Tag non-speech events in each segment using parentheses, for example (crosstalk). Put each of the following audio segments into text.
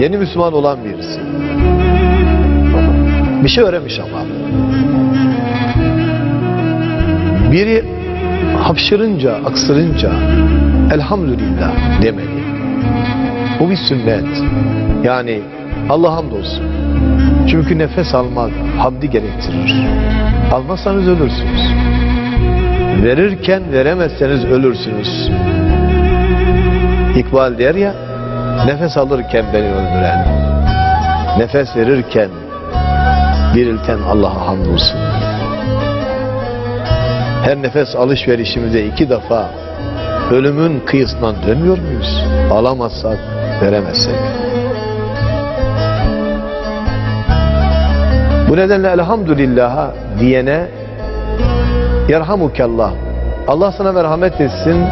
Yeni Müslüman olan birisi. Bir şey öğrenmiş ama. Biri hapşırınca, aksırınca elhamdülillah demeli. Bu bir sünnet. Yani Allah hamdolsun. Çünkü nefes almak hamdi gerektirir. Almazsanız ölürsünüz. Verirken veremezseniz ölürsünüz. İkbal der ya, nefes alırken beni öldüren, nefes verirken dirilten Allah'a hamdolsun. Her nefes alışverişimizde iki defa ölümün kıyısından dönmüyor muyuz? Alamazsak, veremezsek. Bu nedenle elhamdülillah diyene Yerhamukallah. Allah sana merhamet etsin,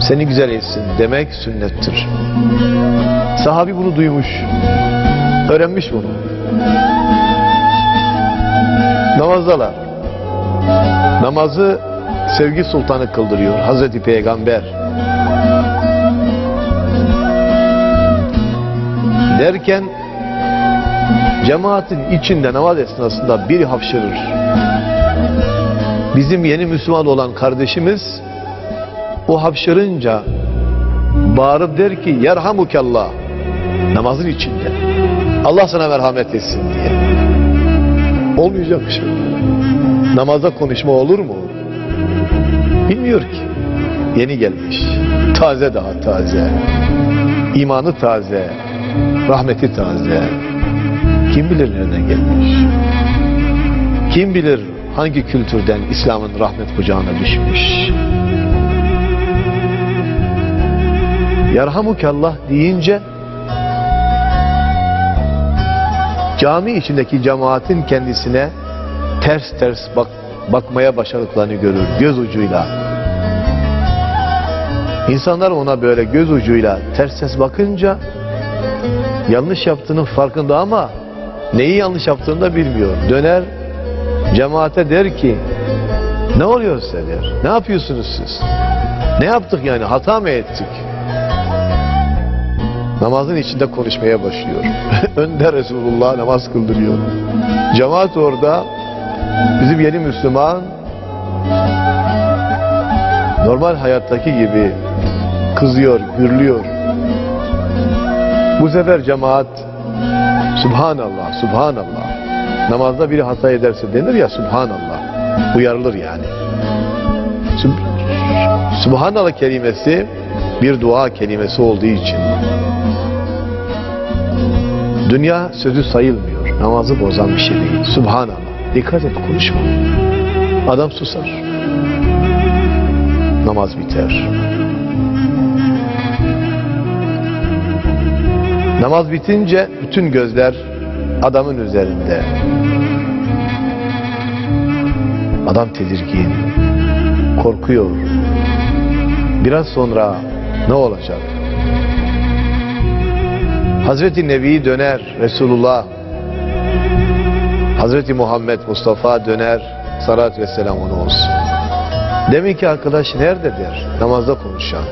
seni güzel etsin demek sünnettir. Sahabi bunu duymuş, öğrenmiş bunu. Namazdalar. Namazı sevgi sultanı kıldırıyor Hazreti Peygamber. Derken cemaatin içinde namaz esnasında biri hapşırır. Bizim yeni Müslüman olan kardeşimiz o hapşırınca bağırıp der ki yerhamukallah namazın içinde. Allah sana merhamet etsin diye. Olmayacak bir şey. Namaza konuşma olur mu? Bilmiyor ki. Yeni gelmiş. Taze daha taze. İmanı taze. Rahmeti taze. Kim bilir nereden gelmiş? Kim bilir hangi kültürden İslam'ın rahmet kucağına düşmüş? Yerhamukallah deyince cami içindeki cemaatin kendisine ters ters bak, bakmaya başladıklarını görür göz ucuyla. İnsanlar ona böyle göz ucuyla ters ters bakınca yanlış yaptığının farkında ama neyi yanlış yaptığını da bilmiyor. Döner cemaate der ki ne oluyor size der. Ne yapıyorsunuz siz? Ne yaptık yani hata mı ettik? Namazın içinde konuşmaya başlıyor. (laughs) Önde Resulullah namaz kıldırıyor. Cemaat orada bizim yeni Müslüman normal hayattaki gibi kızıyor, gürlüyor. Bu sefer cemaat Subhanallah, Subhanallah. Namazda biri hata ederse denir ya Subhanallah. Uyarılır yani. Sub- Subhanallah kelimesi bir dua kelimesi olduğu için dünya sözü sayılmıyor. Namazı bozan bir şey değil. Subhanallah. Dikkat et konuşma. Adam susar. Namaz biter. Namaz bitince bütün gözler adamın üzerinde. Adam tedirgin, korkuyor. Biraz sonra ne olacak? Hazreti Nebi döner, Resulullah, Hazreti Muhammed Mustafa döner, salat ve selam ona olsun. Demin ki arkadaş nerede der, namazda konuşan.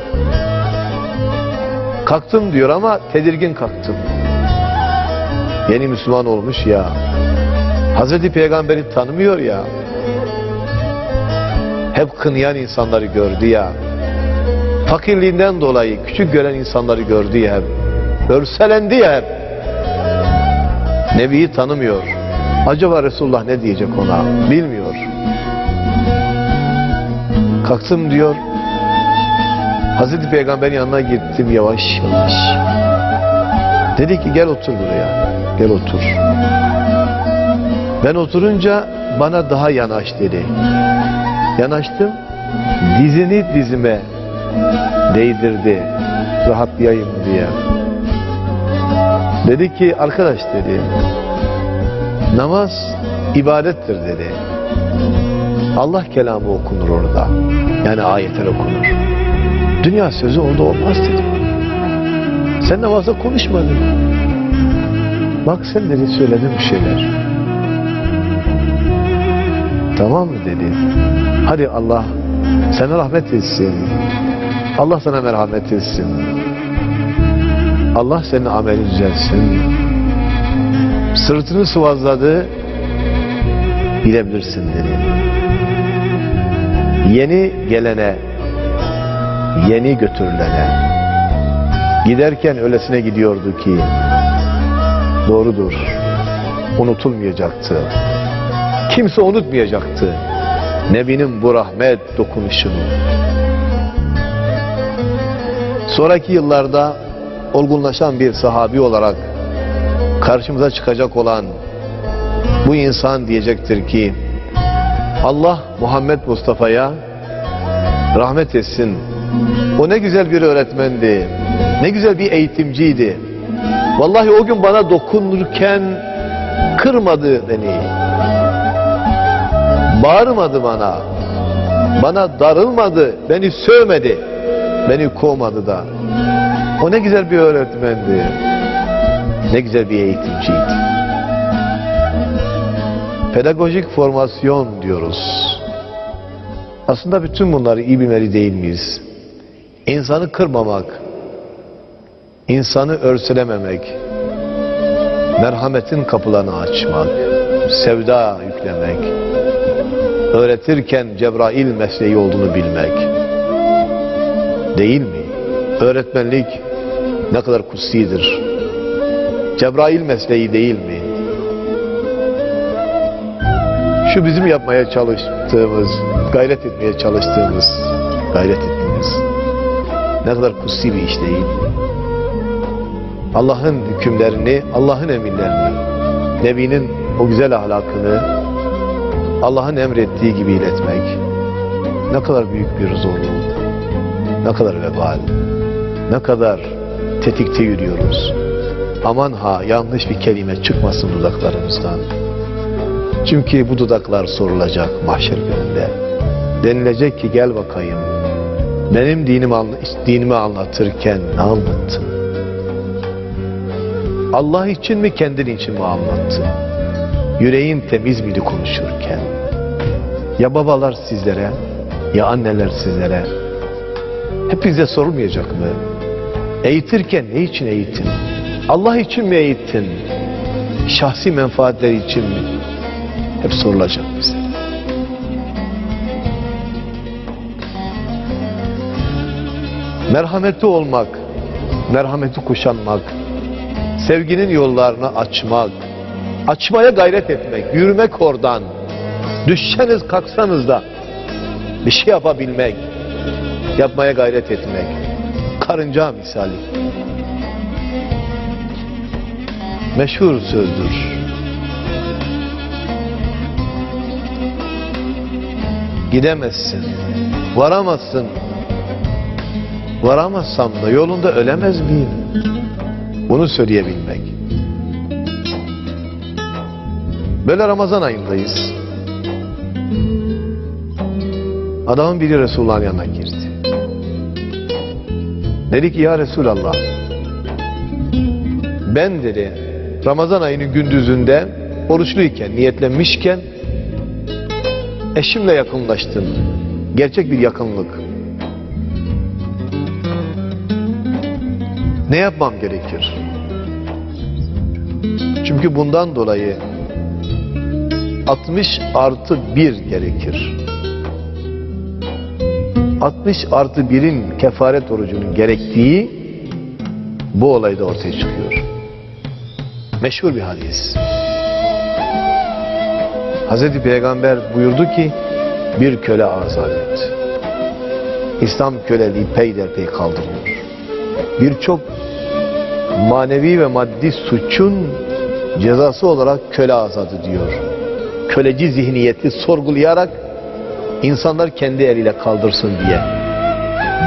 Kalktım diyor ama tedirgin kalktım. Yeni Müslüman olmuş ya. Hazreti Peygamber'i tanımıyor ya. Hep kınayan insanları gördü ya. Fakirliğinden dolayı küçük gören insanları gördü ya hep. Örselendi ya hep. Nebi'yi tanımıyor. Acaba Resulullah ne diyecek ona? Bilmiyor. Kalktım diyor. Hazreti Peygamber'in yanına gittim yavaş yavaş. Dedi ki gel otur buraya. Gel otur. Ben oturunca bana daha yanaş dedi. Yanaştım. Dizini dizime değdirdi. Rahatlayayım diye. Dedi ki arkadaş dedi. Namaz ibadettir dedi. Allah kelamı okunur orada. Yani ayetler okunur. Dünya sözü orada olmaz dedi. Sen namazda konuşma dedi. Bak sen dedi söyledin bir şeyler. Tamam mı dedi. Hadi Allah sana rahmet etsin. Allah sana merhamet etsin. Allah senin amelini düzelsin. Sırtını sıvazladı. Bilebilirsin dedi. Yeni gelene, yeni götürülene, giderken öylesine gidiyordu ki, doğrudur, unutulmayacaktı. Kimse unutmayacaktı. Nebinin bu rahmet dokunuşunu. Sonraki yıllarda olgunlaşan bir sahabi olarak karşımıza çıkacak olan bu insan diyecektir ki Allah Muhammed Mustafa'ya rahmet etsin. O ne güzel bir öğretmendi. Ne güzel bir eğitimciydi. Vallahi o gün bana dokunurken kırmadı beni. Bağırmadı bana. Bana darılmadı. Beni sövmedi. Beni kovmadı da. O ne güzel bir öğretmendi. Ne güzel bir eğitimciydi. Pedagojik formasyon diyoruz. Aslında bütün bunları iyi bilmeli değil miyiz? İnsanı kırmamak, insanı örselememek, merhametin kapılarını açmak, sevda yüklemek, öğretirken Cebrail mesleği olduğunu bilmek. Değil mi? Öğretmenlik ne kadar kutsidir. Cebrail mesleği değil mi? Şu bizim yapmaya çalıştığımız, gayret etmeye çalıştığımız, gayret ettiğimiz ne kadar kutsi bir iş değil. Allah'ın hükümlerini, Allah'ın emirlerini, Nebi'nin o güzel ahlakını Allah'ın emrettiği gibi iletmek ne kadar büyük bir zorluk, ne kadar vebal, ne kadar tetikte yürüyoruz. Aman ha yanlış bir kelime çıkmasın dudaklarımızdan. Çünkü bu dudaklar sorulacak mahşer gününde. Denilecek ki gel bakayım. Benim dinimi, dinimi anlatırken ne anlattın? Allah için mi kendin için mi anlattın? Yüreğin temiz miydi konuşurken? Ya babalar sizlere, ya anneler sizlere. Hep bize sorulmayacak mı? Eğitirken ne için eğitin? Allah için mi eğittin? Şahsi menfaatleri için mi? Hep sorulacak bize. Merhametli olmak, merhameti kuşanmak, sevginin yollarını açmak, açmaya gayret etmek, yürümek oradan. Düşseniz kalksanız da bir şey yapabilmek, yapmaya gayret etmek. Karınca misali. Meşhur sözdür. Gidemezsin, varamazsın. Varamazsam da yolunda ölemez miyim? Bunu söyleyebilmek. Böyle Ramazan ayındayız. Adamın biri Resulullah'ın yanına girdi. Dedi ki ya Resulallah ben dedi Ramazan ayının gündüzünde oruçluyken, niyetlenmişken eşimle yakınlaştım. Gerçek bir yakınlık. Ne yapmam gerekir? Çünkü bundan dolayı 60 artı 1 gerekir. 60 artı 1'in kefaret orucunun gerektiği bu olayda ortaya çıkıyor. Meşhur bir hadis. Hazreti Peygamber buyurdu ki bir köle azat et. İslam köleliği peyderpey kaldırıyor. Birçok manevi ve maddi suçun cezası olarak köle azadı diyor. Köleci zihniyeti sorgulayarak insanlar kendi eliyle kaldırsın diye.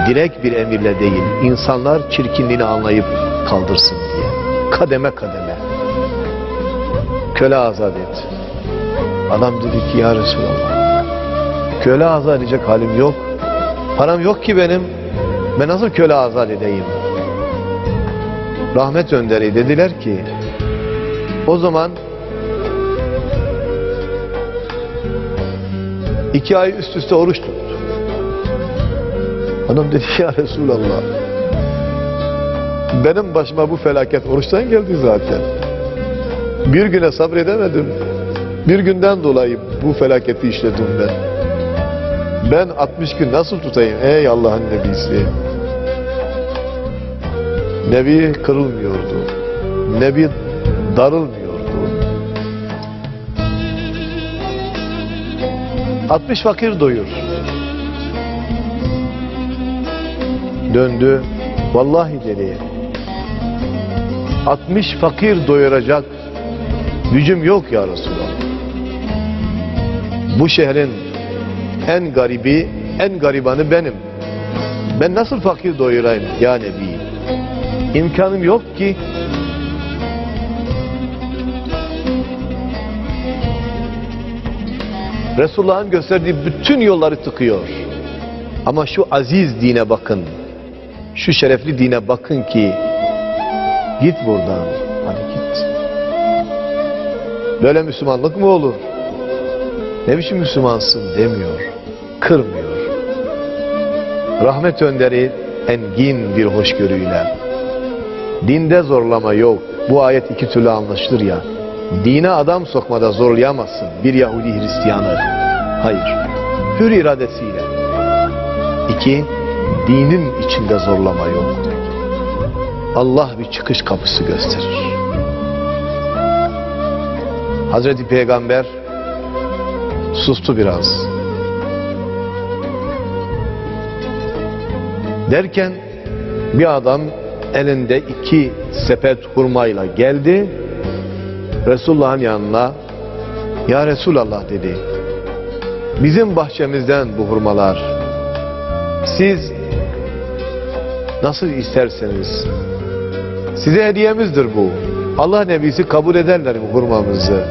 Direkt bir emirle değil, insanlar çirkinliğini anlayıp kaldırsın diye. Kademe kademe. Köle azat et. Adam dedi ki ya Resulallah, köle azat edecek halim yok. Param yok ki benim. Ben nasıl köle azat edeyim? Rahmet önderi dediler ki, o zaman iki ay üst üste oruç tut. Adam dedi ya Resulallah Benim başıma bu felaket oruçtan geldi zaten. Bir güne sabredemedim. Bir günden dolayı bu felaketi işledim ben. Ben 60 gün nasıl tutayım ey Allah'ın nebisi? Nebi kırılmıyordu. Nebi darılmıyordu. 60 fakir doyur. Döndü. Vallahi dedi. 60 fakir doyuracak gücüm yok ya Resulallah. Bu şehrin en garibi, en garibanı benim. Ben nasıl fakir doyurayım ya Nebi? İmkanım yok ki. Resulullah'ın gösterdiği bütün yolları tıkıyor. Ama şu aziz dine bakın. Şu şerefli dine bakın ki git buradan. Hadi git. Böyle Müslümanlık mı olur? Ne biçim Müslümansın demiyor. Kırmıyor. Rahmet önderi engin bir hoşgörüyle. Dinde zorlama yok. Bu ayet iki türlü anlaşılır ya. Dine adam sokmada zorlayamazsın bir Yahudi Hristiyanı. Hayır. Hür iradesiyle. İki, dinin içinde zorlama yok. Allah bir çıkış kapısı gösterir. Hazreti Peygamber sustu biraz. Derken bir adam elinde iki sepet hurmayla geldi. Resulullah'ın yanına Ya Resulallah dedi. Bizim bahçemizden bu hurmalar. Siz nasıl isterseniz size hediyemizdir bu. Allah Nebisi kabul ederler bu hurmamızı.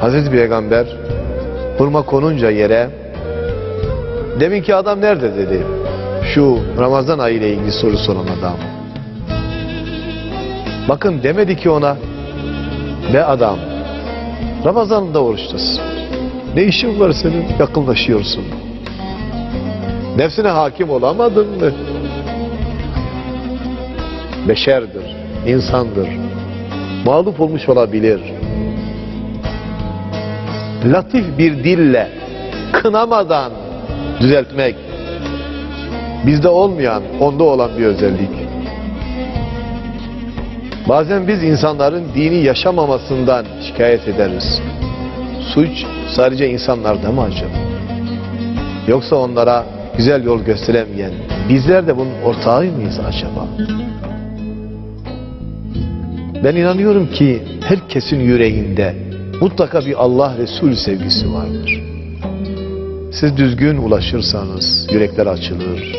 Hazreti Peygamber hurma konunca yere deminki adam nerede dedi. Şu Ramazan ayı ile ilgili soru soran adam. Bakın demedi ki ona be adam Ramazan'da oruçtasın. Ne işin var senin yakınlaşıyorsun. Nefsine hakim olamadın mı? Beşerdir, insandır. Mağlup olmuş olabilir. Latif bir dille kınamadan düzeltmek bizde olmayan, onda olan bir özellik. Bazen biz insanların dini yaşamamasından şikayet ederiz. Suç sadece insanlarda mı acaba? Yoksa onlara güzel yol gösteremeyen bizler de bunun ortağı mıyız acaba? Ben inanıyorum ki herkesin yüreğinde mutlaka bir Allah Resul sevgisi vardır. Siz düzgün ulaşırsanız yürekler açılır.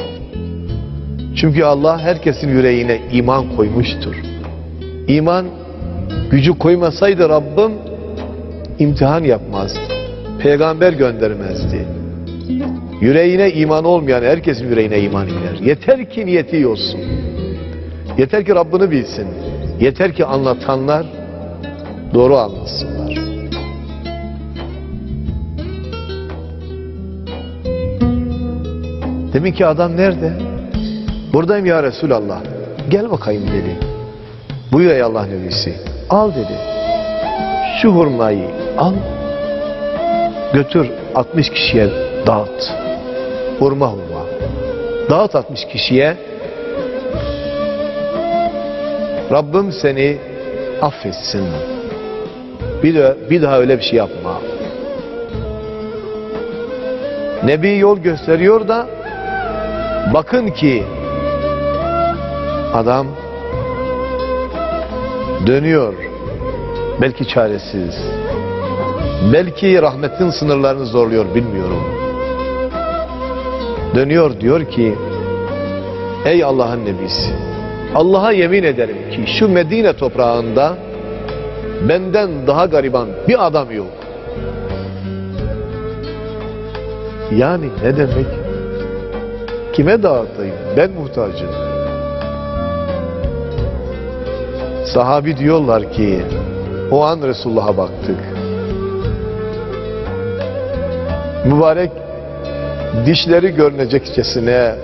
Çünkü Allah herkesin yüreğine iman koymuştur. İman gücü koymasaydı Rabbim imtihan yapmazdı. Peygamber göndermezdi. Yüreğine iman olmayan herkesin yüreğine iman iner. Yeter ki niyeti iyi olsun. Yeter ki Rabbini bilsin. Yeter ki anlatanlar doğru anlatsınlar. Demin ki adam nerede? Buradayım ya Resulallah. Gel bakayım dedi. Buyur ey Allah nebisi. Al dedi. Şu hurmayı al. Götür 60 kişiye dağıt. Hurma hurma. Dağıt 60 kişiye. Rabbim seni affetsin. Bir, de, bir daha öyle bir şey yapma. Nebi yol gösteriyor da bakın ki adam dönüyor. Belki çaresiz. Belki rahmetin sınırlarını zorluyor bilmiyorum. Dönüyor diyor ki Ey Allah'ın nebisi Allah'a yemin ederim ki şu Medine toprağında benden daha gariban bir adam yok. Yani ne demek? Kime dağıtayım? Ben muhtacım. Sahabi diyorlar ki o an Resulullah'a baktık. Mübarek dişleri görünecekçesine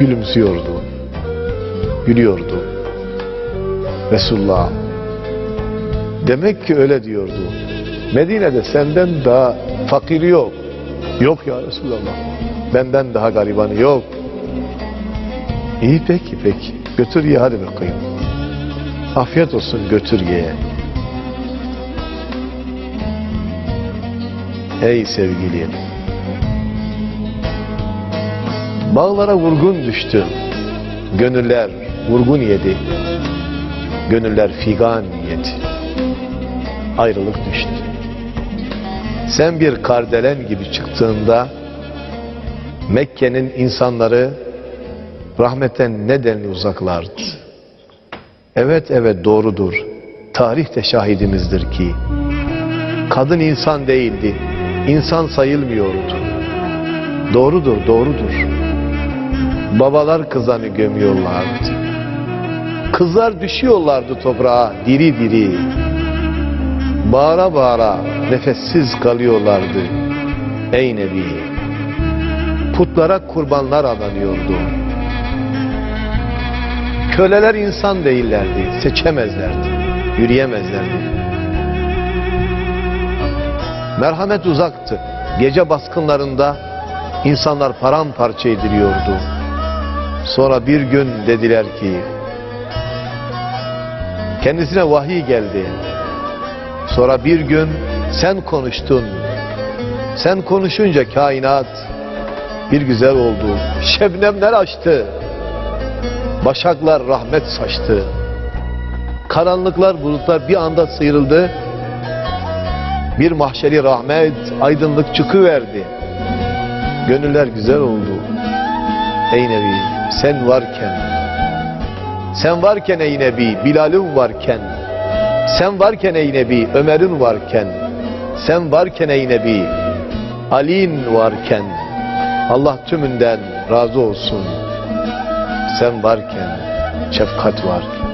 gülümsüyordu. Yürüyordu. Resulullah. Demek ki öyle diyordu. Medine'de senden daha fakiri yok. Yok ya Resulallah. Benden daha garibanı yok. İyi peki peki. Götür ye hadi bakayım. Afiyet olsun götür ye. Ey sevgilim. Bağlara vurgun düştü. Gönüller vurgun yedi. Gönüller figan yedi. Ayrılık düştü. Sen bir kardelen gibi çıktığında Mekke'nin insanları rahmetten nedenli uzaklardı. Evet evet doğrudur. Tarih de şahidimizdir ki kadın insan değildi. İnsan sayılmıyordu. Doğrudur, doğrudur. Babalar kızanı gömüyorlardı. Kızlar düşüyorlardı toprağa diri diri. Bağıra bağıra nefessiz kalıyorlardı. Ey Nebi! Putlara kurbanlar adanıyordu. Köleler insan değillerdi, seçemezlerdi, yürüyemezlerdi. Merhamet uzaktı. Gece baskınlarında insanlar paramparça ediliyordu. Sonra bir gün dediler ki kendisine vahiy geldi. Sonra bir gün sen konuştun. Sen konuşunca kainat bir güzel oldu. Şebnemler açtı. Başaklar rahmet saçtı. Karanlıklar bulutlar bir anda sıyrıldı. Bir mahşeri rahmet, aydınlık çıkıverdi. Gönüller güzel oldu. Ey Nebi sen varken, sen varken ey Nebi, Bilal'in varken, sen varken ey Nebi, Ömer'in varken, sen varken ey Nebi, Ali'in varken, Allah tümünden razı olsun. Sen varken, şefkat varken.